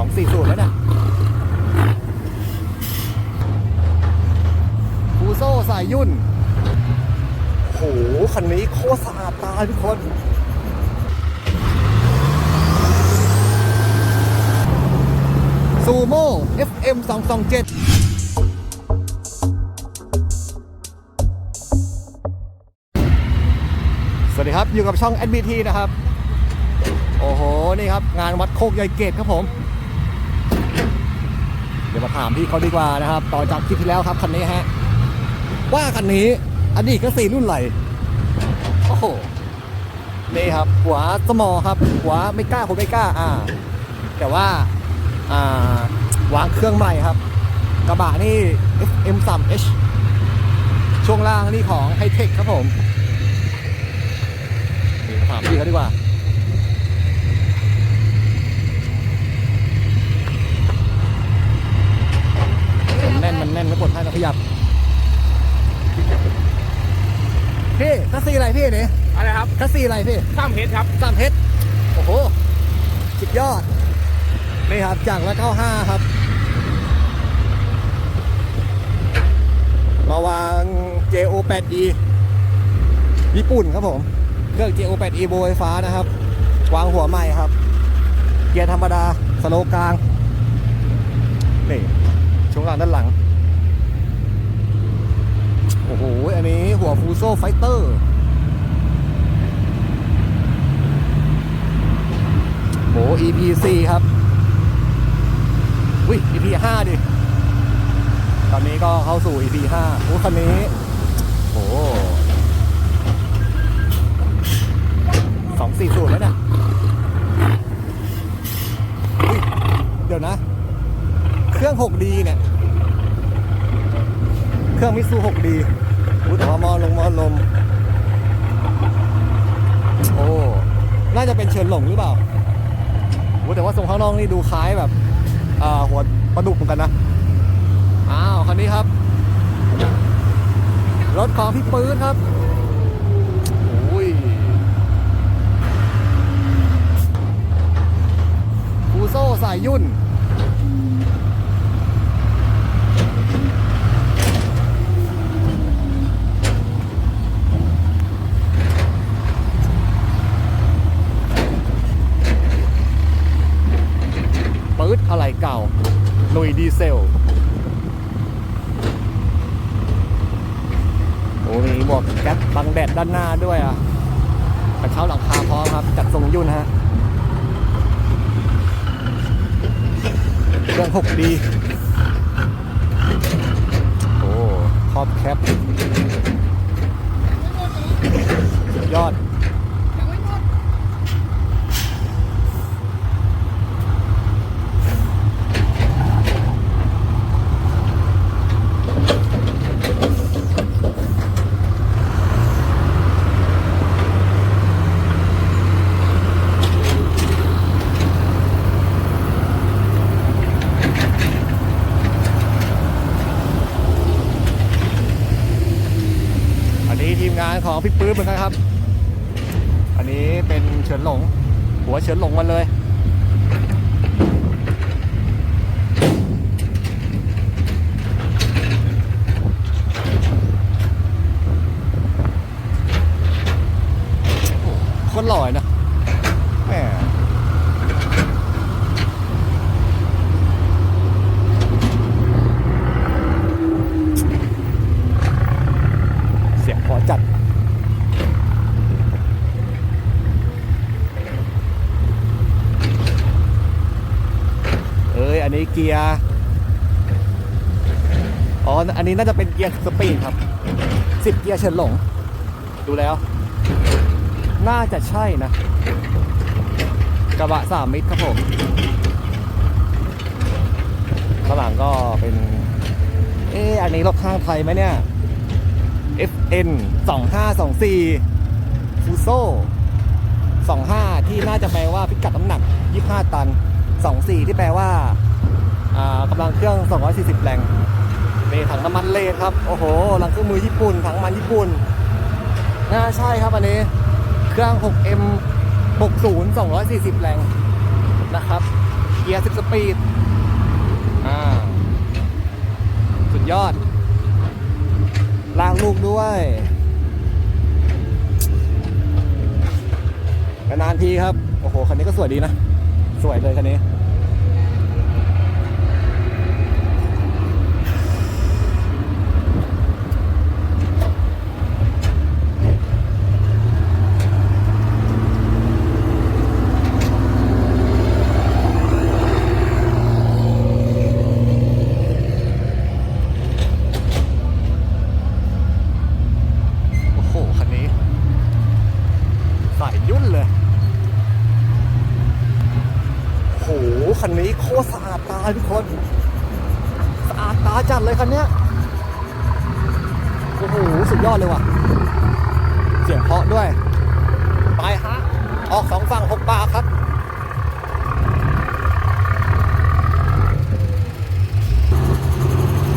องสี่สูตรแล้วนี่ยฟูโซ่สายยุ่นโหคันนี้โคตรสะอาดตาทุกคนซูโม่ FM 227สวัสดีครับ อยู่กับช่อง NBT นะครับ โอ้โห นี่ครับ งานวัดโคกยายเกตครับผม เดี๋ยวมาถามพี่เขาดีกว่านะครับ ต่อจากคลิปที่แล้วครับคันนี้ฮะ ว่าคันนี้อดีตก็สี่รุ่นไหลโอ้โห นี่ครับ หัวสมอครับ หัวไม่กล้าผมไม่กล้า อ่า แต่ว่า อ่าวางเครื่องใหม่ครับ กระบะนี่ M3H ช่วงล่างนี่ของไฮเทคครับผมถามพี่เขาดีกว่า มันแน่น มันแน่นไม่ปวดให้เราขยับ พี่คัสซีอะไรพี่เนี่ย อะไร ครับคัสซีอะไรพี่ข้ามเพชรครับ สามเพชรโอ้โหสุดยอดนี่ครับจากละ95ครับ มาวาง JO8E ญี่ปุ่นครับผม เครื่อง JO8E โบไฟฟ้านะครับ วางหัวใหม่ครับ เกียร์ธรรมดา สโลว์กลาง นี่ช่วงล่างด้านหลัง โอ้โห อันนี้หัวฟูโซไฟเตอร์ โอ้ EP 4ครับอุ้ย EP 5ดิ ตอนนี้ก็เข้าสู่ EP 5โอ้คันนี้โอ้สองสี่สูตรแล้วเนี่ยเดี๋ยวนะ เครื่อง 6D เนี่ย เครื่องมิซู 6D อุ้ยแต่ว่ามอลงมอลม โอ้ น่าจะเป็นเชิญหลงหรือเปล่า โอ้แต่ว่าทรงข้างนอกนี่ดูคล้ายแบบอ่หัวปลาดุกเหมือนกันนะ อ้าวคันนี้ครับ รถของพี่ปื้นครับโอ้ยฟูโซ่สายยุ่น ปื๊ดอะไรเก่า ลุยดีเซลโอ้มีหมวกแก๊ปบังแดดด้านหน้าด้วยอะกระเช้าหลังคาพร้อมครับ จัดทรงยุ่นฮะเครื่อง 6D โอ้ครอบแคปยอด อันนี้ทีมงานของ พี่ปื้มเหมือนกันครับ อันนี้เป็นเฉินหลง หัวเฉินหลงมาเลยคนหล่อยนะแหมเสียงพอจัด เอ้ย อั นนี้เกียร์อ๋ออันนี้น่าจะเป็นเกียร์สปีดครับสิบเกียร์เฉินหลง ดูแล้ว น่าจะใช่นะ กระบะสามมิตรครับผมข้างหลังก็เป็น เอออันนี้รถข้างไทยไหมเนี่ย FN 2524ฟูโซ่25 ที่น่าจะแปลว่าพิกัดน้ำหนัก 25 ตัน 24 ที่แปลว่าอ่า กำลังเครื่อง 240 แรงนี่ถังน้ำมันเลนครับ โอ้โหหลังเครื่องมือญี่ปุ่น ถังมันญี่ปุ่น น่าใช่ครับอันนี้ เครื่อง 6M 60 240 แรงนะครับ เกียร์ 10 สปีด อ่า สุดยอด ลางลูกด้วยนานทีครับ โอ้โห คันนี้ก็สวยดีนะ สวยเลยคันนี้ โอ้โห คันนี้ใส่ยุ่นเลย โอ้โห คันนี้โคตรสะอาดตา ทุกคนสะอาดตาจัดเลยคันเนี้ยโอ้โหสุดยอดเลยว่ะ เสียงเพาะด้วย ไปฮะ ออกสองฝั่งหกปากครับ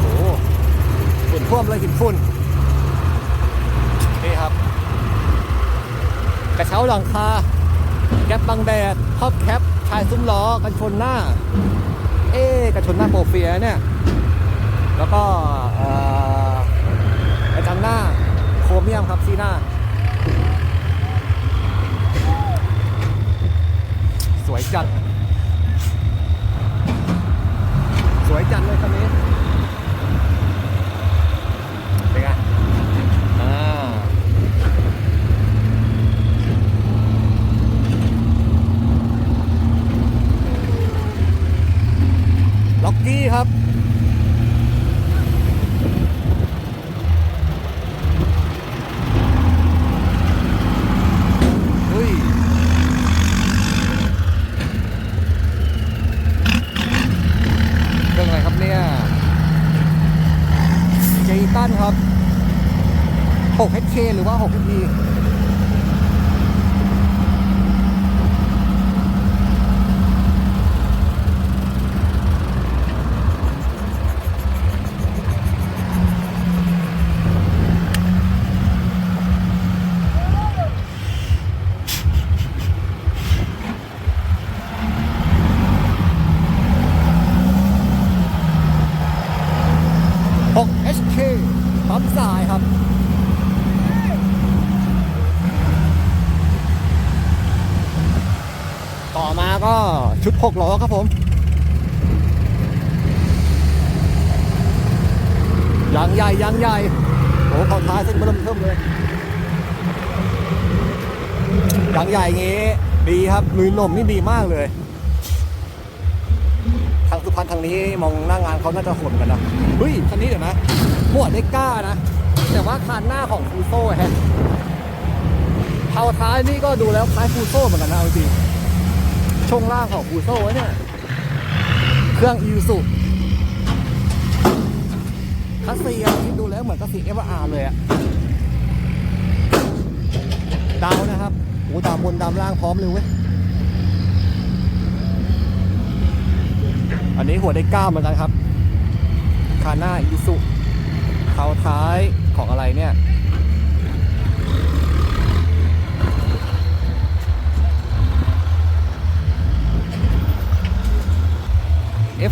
โอ้หฝุ่นท่วมเลยหินฝุ่นนี่ครับ กระเช้าหลังคา แก๊ปบังแดดครอบแคปชายซุ้มล้อกันชนหน้า เอ๊กันชนหน้าโปรเฟียเนี่ย แล้วก็เอ่อกระจังหน้าโครเมียมครับซีหน้า สวยจัด สวยจัดเลยคันนี้ เป็นไง อ่า ล็อกกี้ครับ อุ้ย เรื่องอะไรครับเนี่ย เจตันครับ 6HK หรือว่า 6HE 6HK ปั๊มสายครับ ต่อมาก็ชุด 6ล้อครับผมยางใหญ่ยางใหญ่โอ้ขาท้ายเส้นเริ่มเทิมเลยยางใหญ่งี้ดีครับลุยลมนี่ดีมากเลย ทางสุพรรณทางนี้มองหน้างานเขาน่าจะโหดกันนะเฮ้ยคันนี้เดี๋ยวนะหัวได้กล้านะ แต่ว่าคานหน้าของฟูโซ่แฮะเท้าท้ายนี่ก็ดูแล้วคล้ายฟูโซ่เหมือนกันนะเอาจริง ช่วงล่างของฟูโซ่เนี่ย เครื่องอีซูคัสซีอันนี้ดูแล้วเหมือนคัสซีเอฟอาร์เลยอะดาวนะครับโอ้ดาวบนดาวล่างพร้อมเลยเว้ย อันนี้หัวได้ก้าเหมือนกันครับ คาน่าอิสุเท้าท้ายของอะไรเนี่ย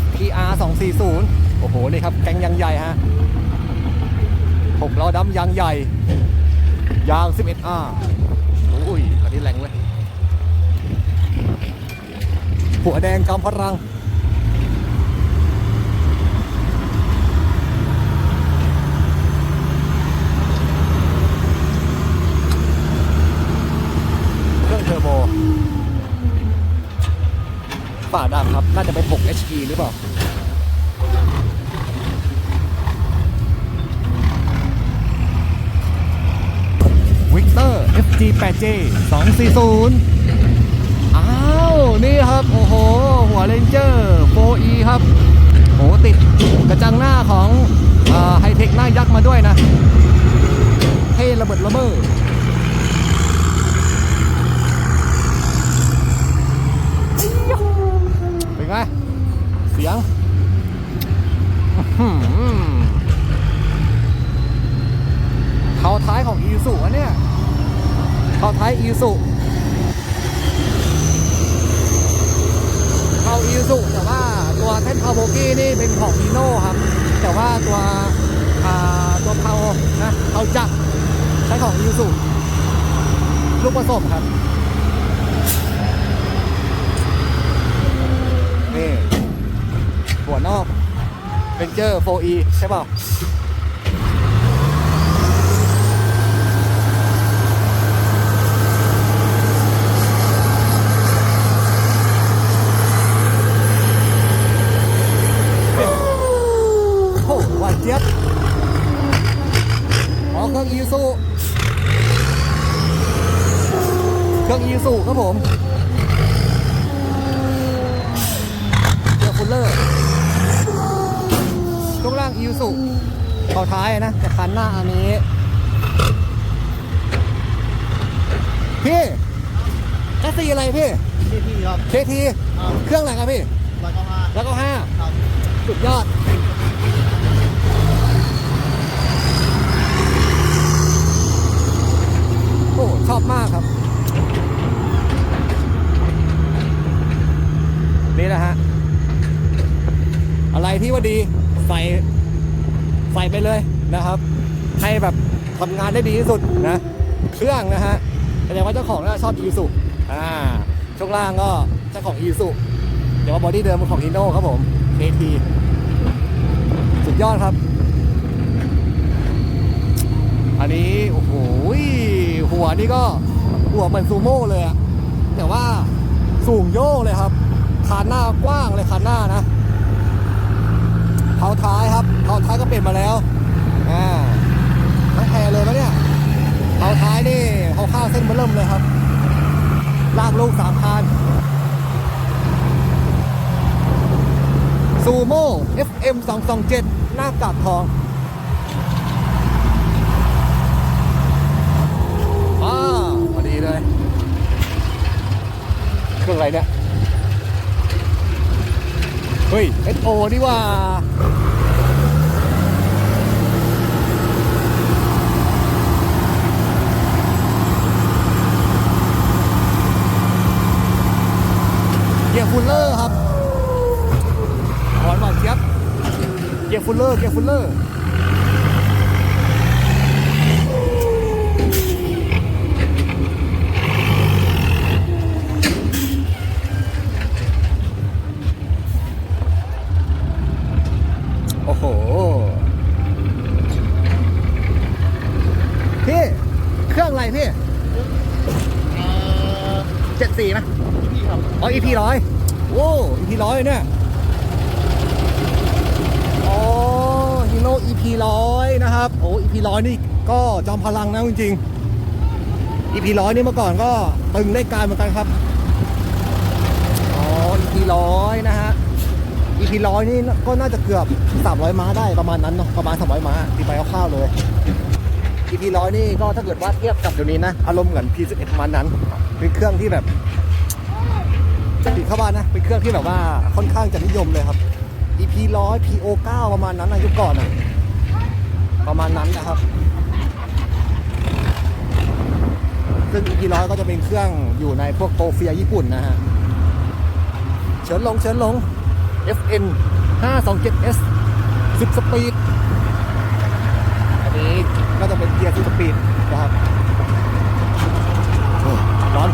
FPR 240 โอ้โห นี่ครับ แกงยางใหญ่ฮะหกล้อดำยางใหญ่ ยาง 11R โอ้ยอันนี้แรงเลยหัวแดงกำพลัง เครื่องเทอร์โบ ฝาดำครับ น่าจะเป็น 6 HE หรือเปล่าวิกเตอร์ FG 8J 240 อ้าว นี่ครับ โอ้โห หัวเรนเจอร์ 4E ครับโอ้ติดกระจังหน้าของไฮเทคหน้ายักษ์มาด้วยนะ เท่ระเบิดระเบ้อเป็ นไงเสียงเขาท้ายของอีสุอะเนี่ยเขาท้ายอีสุเขาอียูสุแต่ว่าตัวแท่นพาโบกี้นี่เป็นของฮีโน่ครับ แต่ว่าตัวอ่าตัวเพานะเพาจักรใช้ของยูสุลูกผสมครับ นี่หัวนอกเป็นเจอร์ 4E ใช่เปล่าโหวานเจี๊ยบอ๋อเครื่องอีซูเครื่องอีซูครับผม ลเลอร์ช่วงล่างอีซูต่อท้ายนะแต่คันหน้าอันนี้พี่แท็กซี่อะไรพี่ที่ที่ครับเคทีเครื่องอะไรครับพี่ร้อยเก้าห้าแล้วก็ห้าครับสุดยอด โอ้ ชอบมากครับ นี่แหละฮะ อะไรที่ว่าดีใส่ใส่ไปเลยนะครับ ให้แบบ ทำงานได้ดีที่สุดนะเครื่องนะฮะแสดงว่าเจ้าของน่าชอบอีสุอ่าช่วงล่างก็เจ้าของอีสุเดี๋ยวว่าบอดี้เดิมของฮีโน่ครับผม KT สุดยอดครับ อันนี้โอ้โหหัวนี่ก็หัวเหมือนซูโม่เลยอะแต่ว่าสูงโย่งเลยครับคานหน้ากว้างเลยคานหน้านะเท้าท้ายครับเท้าท้ายก็เปลี่ยนมาแล้วอ่า แพรเลยนะเนี่ยเท้าท้ายนี่เขาข้าวเส้นมาเริ่มเลยครับ ลากลูกสามคานซูโม่ FM 227หน้ากากทองอ่าพอดีเลย เครื่องอะไรเนี่ย เฮ้ย SO นี่ว่า เกียร์ ฟูลเลอร์ครับหอนหวานเจี๊ยบเกียร์ฟูลเลอร์เกียร์ฟูลเลอร์โอ้โห พี่ เครื่องอะไรพี่ เอ่อ เจ็ดสี่ไหม ที่พี่ครับ อ๋อ EP ร้อยโอ้ อยเนี่ยอ๋อฮีโน่ EP ร้อยนะครับ โอ้ EP ร้อยนี่ก็จอมพลังนะจริงๆ EP ร้อยนี่เมื่อก่อนก็ตึงได้การเหมือนกันครับอ๋อ EP ร้อยนะฮะ EP ร้อยนี่ก็น่าจะเกือบ 300 ม้าได้ประมาณนั้นเนาะประมาณ 300 ม้าตีไปคร่าวๆเลย EP ร้อยนี่ก็ถ้าเกิดว่าเทียบกับเดี๋ยวนี้นะ อารมณ์เหมือน P11 ประมาณนั้น เป็นเครื่องที่แบบ ติดเข้าบ้านนะเป็นเครื่องที่แบบว่าค่อนข้างจะนิยมเลยครับ EP ร้อย PO 9ประมาณนั้นนะยุคก่อนอะประมาณนั้นนะครับซึ่ง EP ร้อยก็จะเป็นเครื่องอยู่ในพวกโตเฟียญี่ปุ่นนะฮะเฉินลงเฉินลง FN 527S 10 สปีด อันนี้ก็จะเป็นเกียร์10สปีดนะครับร้อน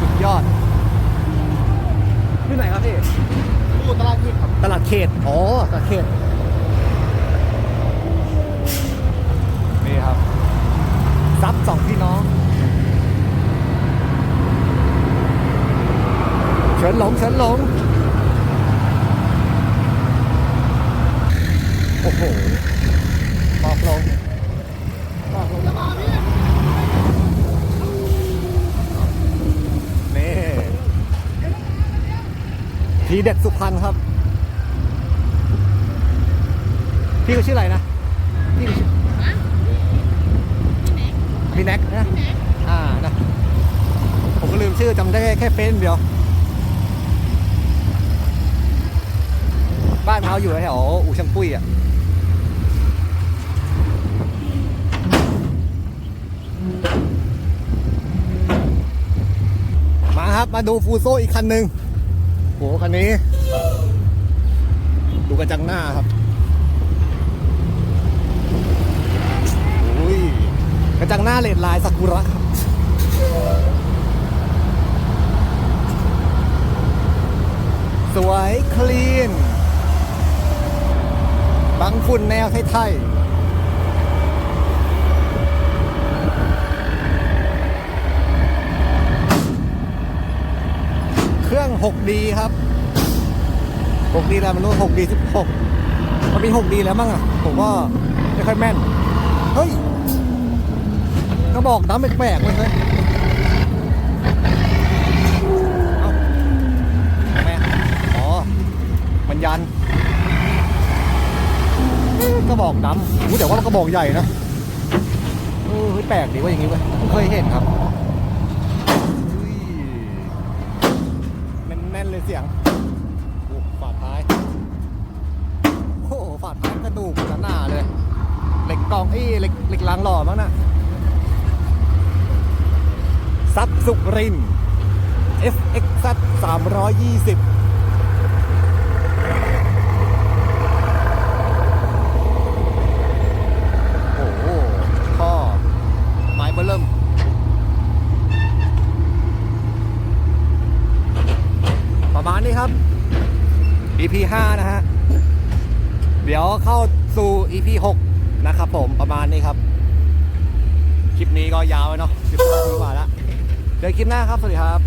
สุดยอด ที่ไหนครับพี่ พูดตลาดที่ครับ ตลาดเขต อ๋อ ตลาดเขต นี่ครับ ซับสองพี่น้อง เฉินหลงเฉินหลง โอ้โหบอกลงบอกลงนี่ ทีเด็ดสุพรรณครับ พี่ก็ชื่ออะไรนะพี่ก็ชื่อพี่แน็กนะอ่านะผมก็ลืมชื่อจำได้แค่เฟซเดียว บ้านเขาอยู่แถวอู่ช่างปุ้ยอะมาครับ มาดูฟูโซอีกคันหนึ่งโหคันนี้ ดูกระจังหน้าครับโอ้ยกระจังหน้าเลดลายซากุระครับสวยคลีน บังฝุ่นแนวไทยๆ เครื่อง 6D ครับ 6D แล้วมันรู้ 6D 16มันมี 6D แล้วมั้งอะ ผมว่าไม่ค่อยแม่น เฮ้ยกระบอกน้ำแปลกๆเลยเฮ้ยเอ้าแม่อ๋อมันยันกระบอกดำอู้แต่ว่ามันกระบอกใหญ่นะเออเฮ้ยแปลกดีว่าอย่างงี้เว้ยผมเคยเห็นครับอุ้ยแน่นๆ เสียงโอ้ฝาดท้าย โอ้โหฝาดท้ายกระดูกหนาเลย เหล็กกองอี้เหล็กเหล็กลางหล่อมั้งนะซับสุริน FX 320 โอ้โหท่อไม้เบอร์เริ่ม ประมาณ นี้ครับ EP 5นะฮะ เดี๋ยวเข้าสู่ EP 6นะครับผมประมาณนี้ครับ คลิปนี้ก็ยาวเนาะ15นาทีกว่าแล้วเดี๋ยวคลิปหน้าครับ สวัสดีครับ